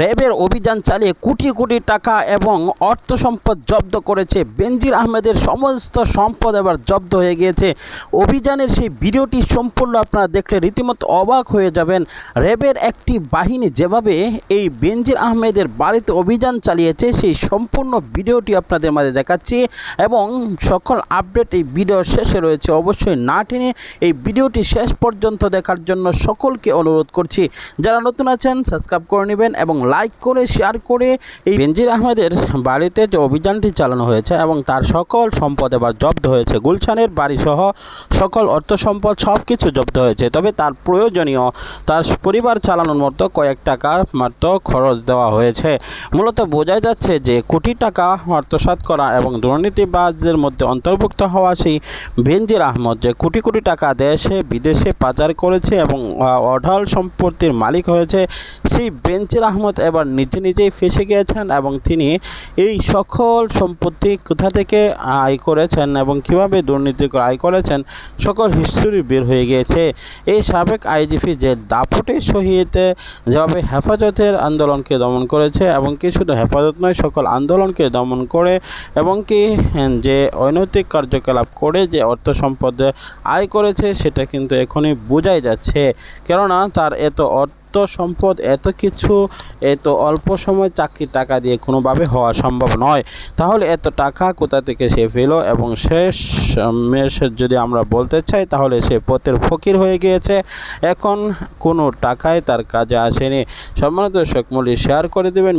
র্যাবের অভিযান চালিয়ে কোটি কোটি টাকা এবং অর্থ সম্পদ জব্দ করেছে বেনজির আহমেদের সমস্ত সম্পদ এবার জব্দ হয়ে গিয়েছে। অভিযানের সেই ভিডিওটি সম্পূর্ণ আপনারা দেখলে রীতিমতো অবাক হয়ে যাবেন। র্যাবের একটি বাহিনী যেভাবে এই বেনজির আহমেদের বাড়িতে অভিযান চালিয়েছে, সেই সম্পূর্ণ ভিডিওটি আপনাদের মাঝে দেখাচ্ছি এবং সকল আপডেট এই ভিডিও শেষে রয়েছে। অবশ্যই না টেনে এই ভিডিওটি শেষ পর্যন্ত দেখার জন্য সকলকে অনুরোধ করছি। যারা নতুন আছেন, সাবস্ক্রাইব করে নেবেন এবং লাইক করে শেয়ার করে এই বেনজির আহমেদের বাড়িতে যে অভিযানটি চালানো হয়েছে এবং তার সকল সম্পদ এবার জব্দ হয়েছে। গুলশানের বাড়িসহ সকল অর্থ সম্পদ সব কিছু জব্দ হয়েছে। তবে তার প্রয়োজনীয়, তার পরিবার চালানোর মতো কয়েক টাকা মাত্র খরচ দেওয়া হয়েছে। মূলত বোঝা যাচ্ছে যে কোটি টাকা আত্মসাৎ করা এবং দুর্নীতিবাজদের মধ্যে অন্তর্ভুক্ত হওয়া সেই বেনজির আহমদ যে কোটি কোটি টাকা দেশে, বিদেশে পাচার করেছে এবং অঢাল সম্পত্তির মালিক হয়েছে সেই বেনজির আহমদ এবার নিজে নিজেই ফেসে গিয়েছেন এবং তিনি এই সকল সম্পত্তি কোথা থেকে আয় করেছেন এবং কীভাবে দুর্নীতি করে আয় করেছেন সকল হিস্টোরি বের হয়ে গিয়েছে। এই সাবেক আইজিপি যে দাপটের সহিত যেভাবে হেফাজতের আন্দোলনকে দমন করেছে এবং কি শুধু হেফাজত নয়, সকল আন্দোলনকে দমন করে এবং কি যে অনৈতিক কার্যকলাপ করে যে অর্থ সম্পদ আয় করেছে সেটা কিন্তু এখনই বোঝাই যাচ্ছে। কেননা তার এত অর্থ সম্পদ, এত কিছু, এত অল্প সময় চাকরি টাকা দিয়ে কোনোভাবে হওয়া সম্ভব নয়। তাহলে এত টাকা কোথা থেকে সে ফেল এবং শেষ মেষ যদি আমরা বলতে চাই, তাহলে সে পথের ফকির হয়ে গিয়েছে। এখন কোনো টাকায় তার কাজে আসেনি। সম্মানিত শেখমলি শেয়ার করে দেবেন।